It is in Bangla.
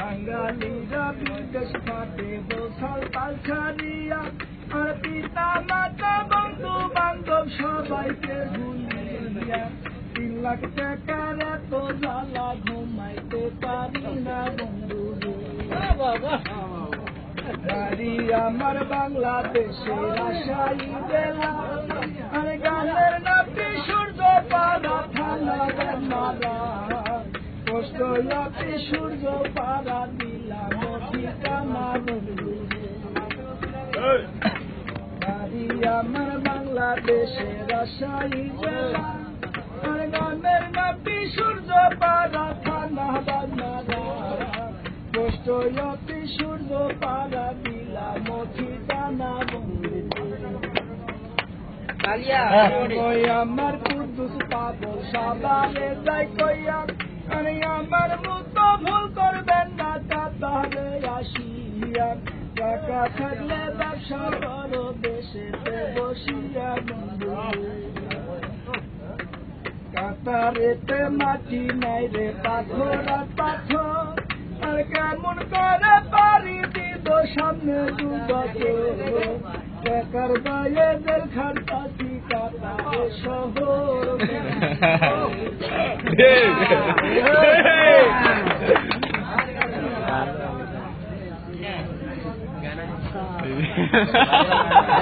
বাঙালিরা বিদেশ থাকে বসাল তাল ছাড়িয়া আর পিতা মাতা বন্ধু বান্ধব সবাইকে ভুলিয়া তিন লাখ টাকার এত জ্বালা ঘুমাইতে পারি না বন্ধু বাড়ি আমার বাংলাদেশের আশাই আর গানের নাপি সূর্য পাড়া থানা কষ্ট লাপি সূর্য পাড়া দিলাম আমার বাংলাদেশের আশাই বেলা। আর গানের নাপি সূর্য পাড়া থানা কষ্ট লাপি সূর্য ওই আমার কুদ্দুস পাগল সাবারে যাই কইয়া আরে আমার মতো ভুল করবেন না তাহলে আসিয়া। টাকা থাকলে ব্যবসা করো দেশেতে বসিয়া বন্ধু। কাতারেতে মাটি নাই রে পাথর আর পাথর। আর কেমন করে পারি দিব সামনে দুবাকে। খাটাছি কাতা শহর Hey!